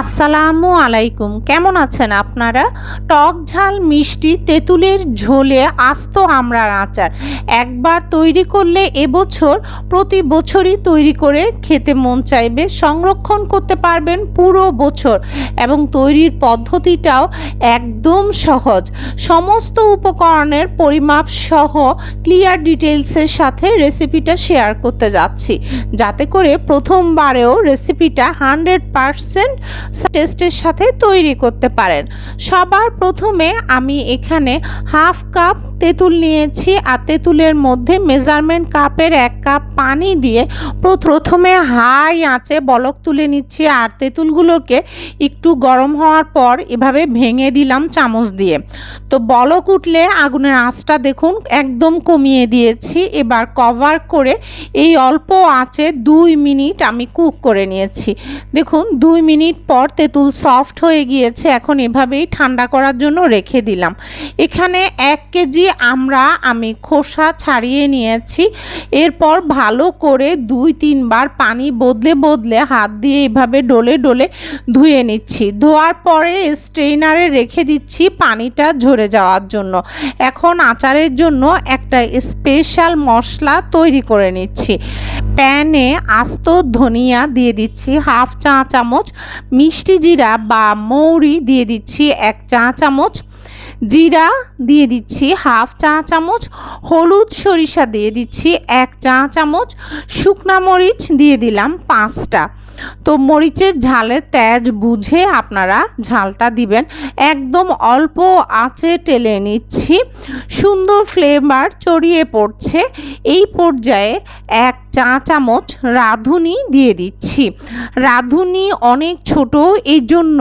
আসসালামু আলাইকুম। কেমন আছেন আপনারা? টক ঝাল, মিষ্টি, তেঁতুলের ঝোলে আস্ত আমড়ার আচার। একবার তৈরি করলে এবছর, প্রতি বছরই তৈরি করে খেতে মন চাইবে, সংরক্ষণ করতে পারবেন পুরো বছর এবং তৈরির পদ্ধতিটাও একদম সহজ। সমস্ত উপকরণের পরিমাপ সহ ক্লিয়ার ডিটেলসের সাথে রেসিপিটা শেয়ার করতে যাচ্ছি। যাতে করে প্রথমবারেও রেসিপিটা হান্ড্রেড পারসেন্ট টেস্টের সাথে তৈরি করতে পারেন। সবার প্রথমে আমি এখানে হাফ কাপ তেঁতুল নিয়েছি আর তেঁতুলের মধ্যে মেজারমেন্ট কাপের এক কাপ পানি দিয়ে প্রথমে হাই আঁচে বলক তুলে নিচ্ছি আর তেঁতুলগুলোকে একটু গরম হওয়ার পর এভাবে ভেঙে দিলাম চামচ দিয়ে। তো বলক উঠলে আগুনের আঁচটা দেখুন একদম কমিয়ে দিয়েছি। এবার কভার করে এই অল্প আঁচে দুই মিনিট আমি কুক করে নিয়েছি। দেখুন দুই মিনিট পর তেঁতুল সফট হয়ে গিয়েছে। এখন এভাবেই ঠান্ডা করার জন্য রেখে দিলাম। এখানে এক কেজি আমরা, আমি খোসা ছাড়িয়ে নিয়েছি। এরপর ভালো করে দুই, তিনবার পানি বদলে বদলে হাত দিয়ে এভাবে ডলে ডলে ধুয়ে নিচ্ছি। ধোয়ার পরে স্ট্রেনারে রেখে দিচ্ছি পানিটা ঝরে যাওয়ার জন্য। এখন আচারের জন্য একটা স্পেশাল মশলা তৈরি করে নিচ্ছি। প্যানে আস্ত ধনিয়া দিয়ে দিচ্ছি হাফ চা চামচ, মিষ্টি জিরা বা মৌরি দিয়ে দিচ্ছি এক চা চামচ জিরা দিয়ে দিচ্ছি হাফ চা চামচ, হলুদ সরিষা দিয়ে দিচ্ছি এক চা চামচ, শুকনা মরিচ দিয়ে দিলাম পাঁচটা। তো মরিচের ঝালের তেজ বুঝে আপনারা ঝালটা দিবেন। একদম অল্প আঁচে টেলে নিচ্ছি। সুন্দর ফ্লেভার ছড়িয়ে পড়ছে। এই পর্যায়ে এক চা চামচ রাঁধুনি দিয়ে দিচ্ছি। রাঁধুনি অনেক ছোট এই জন্য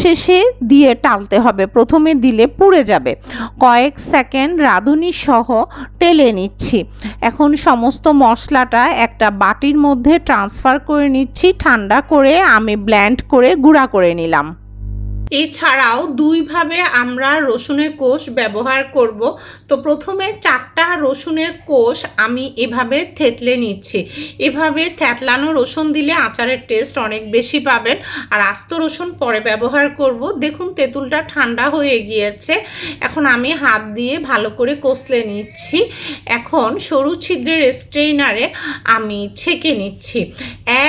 শেষে দিয়ে টালতে হবে। প্রথমে দিলে পুড়ে যাবে। কয়েক সেকেন্ড রাঁধুনি সহ টেলে নিচ্ছি। এখন সমস্ত মশলাটা একটা বাটির মধ্যে ট্রান্সফার করে নিচ্ছি। ঠান্ডা করে আমি ব্ল্যান্ড করে গুঁড়া করে নিলাম। এছাড়াও দুইভাবে আমরা রসুনের কোষ ব্যবহার করব। তো প্রথমে চারটা রসুনের কোষ আমি এভাবে থেতলে নিচ্ছি। এভাবে থেতলানো রসুন দিলে আচারের টেস্ট অনেক বেশি পাবেন। আর আস্ত রসুন পরে ব্যবহার করব। দেখুন তেঁতুলটা ঠান্ডা হয়ে গিয়েছে। এখন আমি হাত দিয়ে ভালো করে কষলে নিচ্ছি। এখন সরু ছিদ্রের স্ট্রেইনারে আমি ছেঁকে নিচ্ছি।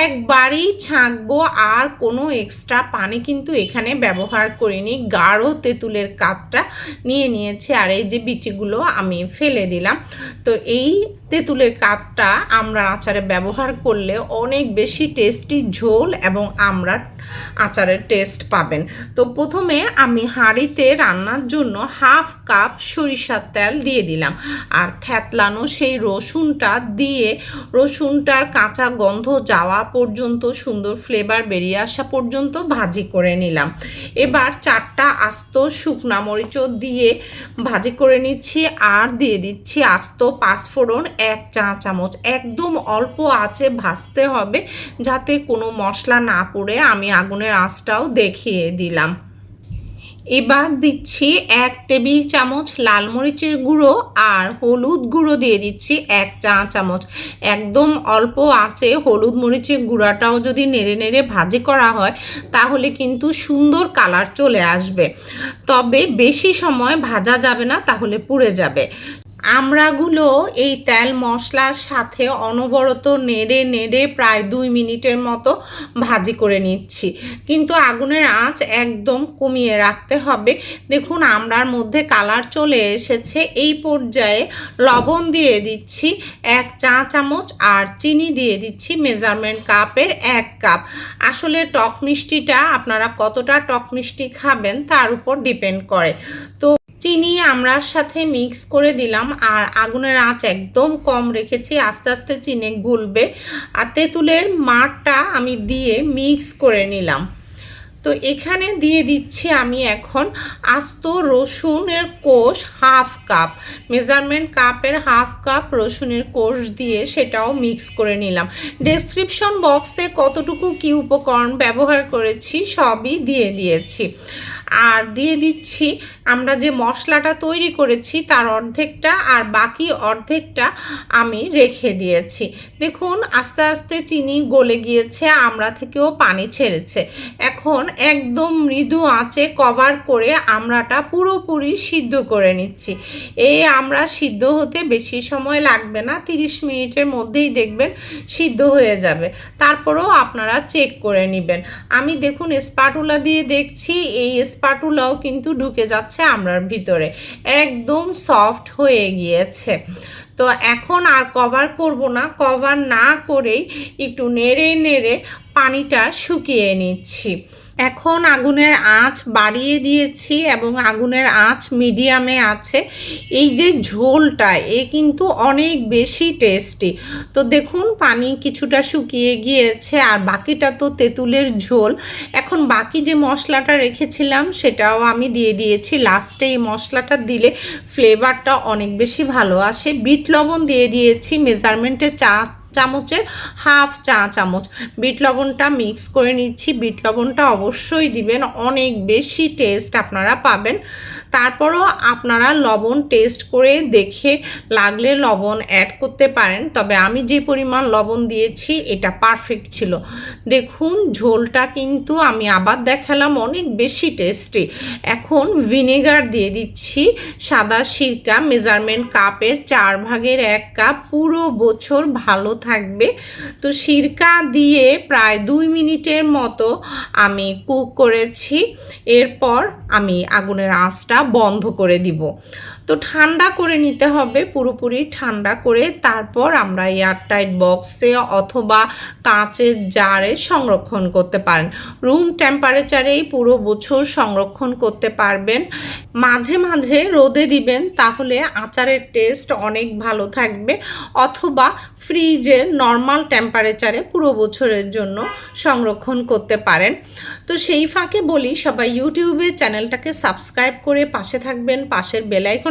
একবারই ছাঁকবো আর কোনো এক্সট্রা পানি কিন্তু এখানে ব্যবহার করিনি, গাঢ় তেঁতুলের কাপটা নিয়ে নিয়েছি আর এই যে বিচিগুলো আমি ফেলে দিলাম। তো এই তেঁতুলের কাপটা আমরা আচারে ব্যবহার করলে অনেক বেশি টেস্টি ঝোল এবং আমরা আচারের টেস্ট পাবেন। তো প্রথমে আমি হাঁড়িতে রান্নার জন্য হাফ কাপ সরিষার তেল দিয়ে দিলাম আর থ্যাতলানো সেই রসুনটা দিয়ে রসুনটার কাঁচা গন্ধ যাওয়া পর্যন্ত, সুন্দর ফ্লেভার বেরিয়ে আসা পর্যন্ত ভাজি করে নিলাম। এবার চারটা আস্ত শুকনা মরিচও দিয়ে ভাজি করে নিচ্ছি আর দিয়ে দিচ্ছি আস্ত পাঁচফোড়ন এক চা চামচ। একদম অল্প আছে ভাজতে হবে যাতে কোনো মশলা না পড়ে। আমি আগুনের আঁচটাও দেখিয়ে দিলাম। এবার দিচ্ছি এক টেবিল চামচ লাল মরিচের গুঁড়ো আর হলুদ গুঁড়ো দিয়ে দিচ্ছি এক চা চামচ। একদম অল্প আঁচে হলুদ মরিচের গুঁড়াটাও যদি নেড়ে নেড়ে ভাজি করা হয়, তাহলে কিন্তু সুন্দর কালার চলে আসবে। তবে বেশি সময় ভাজা যাবে না, তাহলে পুড়ে যাবে। আমড়াগুলো এই তেল মশলার সাথে অনবরত নেড়ে নেড়ে প্রায় দুই মিনিটের মতো ভাজি করে নিচ্ছি। কিন্তু আগুনের আঁচ একদম কমিয়ে রাখতে হবে। দেখুন আমড়ার মধ্যে কালার চলে এসেছে। এই পর্যায়ে লবণ দিয়ে দিচ্ছি এক চা চামচ আর চিনি দিয়ে দিচ্ছি মেজারমেন্ট কাপের এক কাপ। আসলে টক মিষ্টিটা আপনারা কতটা টক মিষ্টি খাবেন তার উপর ডিপেন্ড করে। তো চিনি আমড়ার সাথে মিক্স করে দিলাম আর আগুনের আঁচ একদম কম রেখেছি। আস্তে আস্তে চিনি গুলবে আর তেঁতুলের মাঠটা আমি দিয়ে মিক্স করে নিলাম। তো এখানে দিয়ে দিচ্ছি আমি এখন আস্ত রসুনের কোষ হাফ কাপ। মেজারমেন্ট কাপের হাফ কাপ রসুনের কোষ দিয়ে সেটাও মিক্স করে নিলাম। ডেসক্রিপশন বক্সে কতটুকু কি উপকরণ ব্যবহার করেছি সবই দিয়ে দিয়েছি। আর দিয়ে দিচ্ছি, আমরা যে মশলাটা তৈরি করেছি তার অর্ধেকটা আর বাকি অর্ধেকটা আমি রেখে দিয়েছি। দেখুন, আস্তে আস্তে চিনি গলে গিয়েছে, আমরা থেকেও পানি ছেড়েছে। এখন একদম মৃদু আঁচে কভার করে আমরাটা পুরোপুরি সিদ্ধ করে নিচ্ছি। এই আমরা সিদ্ধ হতে বেশি সময় লাগবে না, তিরিশ মিনিটের মধ্যেই দেখবেন সিদ্ধ হয়ে যাবে। তারপরেও আপনারা চেক করে নেবেন। আমি দেখুন, স্পাটুলা দিয়ে দেখছি, এই স্পাটুলাও কিন্তু ঢুকে যাচ্ছে আমরার ভিতরে। একদম সফট হয়ে গিয়েছে। তো এখন আর কভার করব না। কভার না করেই একটু নেড়ে নেড়ে পানিটা শুকিয়ে নিচ্ছি। এখন আগুনের আঁচ বাড়িয়ে দিয়েছি এবং আগুনের আঁচ মিডিয়ামে আছে। এই যে ঝোলটা, এ কিন্তু অনেক বেশি টেস্টি তো দেখুন, পানি কিছুটা শুকিয়ে গিয়েছে আর বাকিটা তো তেঁতুলের ঝোল। এখন বাকি যে মশলাটা রেখেছিলাম, সেটাও আমি দিয়ে দিয়েছি। লাস্টে এই মশলাটা দিলে ফ্লেভারটা অনেক বেশি ভালো আসে। বিট লবণ দিয়ে দিয়েছি মেজারমেন্টে চা চামচের হাফ চা চামচ। বিট লবণটা মিক্স করে নিচ্ছি। বিট লবণটা অবশ্যই দিবেন। অনেক বেশি টেস্ট আপনারা পাবেন। তারপরও আপনারা লবণ টেস্ট করে দেখে লাগলে লবণ অ্যাড করতে পারেন। তবে আমি যে পরিমাণ লবণ দিয়েছি, এটা পারফেক্ট ছিল। দেখুন, ঝোলটা কিন্তু আমি আবার দেখালাম, অনেক বেশি টেস্টি এখন ভিনেগার দিয়ে দিচ্ছি। সাদা সিরকা মেজারমেন্ট কাপের চার ভাগের এক কাপ পুরো বছর ভালো থাকবে। তো সিরকা দিয়ে প্রায় দুই মিনিটের মতো আমি কুক করেছি। এরপর আমি আগুনের আঁচটা বন্ধ করে দিব। তো ঠান্ডা করে নিতে হবে, পুরোপুরি ঠান্ডা করে তারপর আমরা এয়ারটাইট বক্সে অথবা কাঁচের জারে সংরক্ষণ করতে পারেন। রুম টেম্পারেচারেই পুরো বছর সংরক্ষণ করতে পারবেন। মাঝে মাঝে রোদে দিবেন, তাহলে আচারের টেস্ট অনেক ভালো থাকবে। অথবা ফ্রিজে নর্মাল টেম্পারেচারে পুরো বছরের জন্য সংরক্ষণ করতে পারেন। তো সেই ফাঁকে বলি, সবাই ইউটিউবে চ্যানেলটাকে সাবস্ক্রাইব করে পাশে থাকবেন, পাশের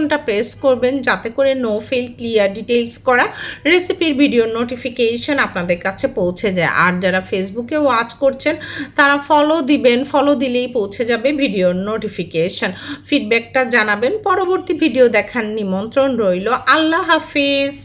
বেলাইকনটা প্রেস করবেন যাতে করে নো ফেল ক্লিয়ার ডিটেলস করা রেসিপির ভিডিও নোটিফিকেশন আপনাদের কাছে পৌঁছে যায়। আর যারা ফেসবুকে ওয়াচ করছেন, তারা ফলো দিবেন ফলো দিলেই পৌঁছে যাবে ভিডিও নোটিফিকেশন ফিডব্যাকটা জানাবেন। পরবর্তী ভিডিও দেখার নিমন্ত্রণ রইল। আল্লাহ হাফিজ!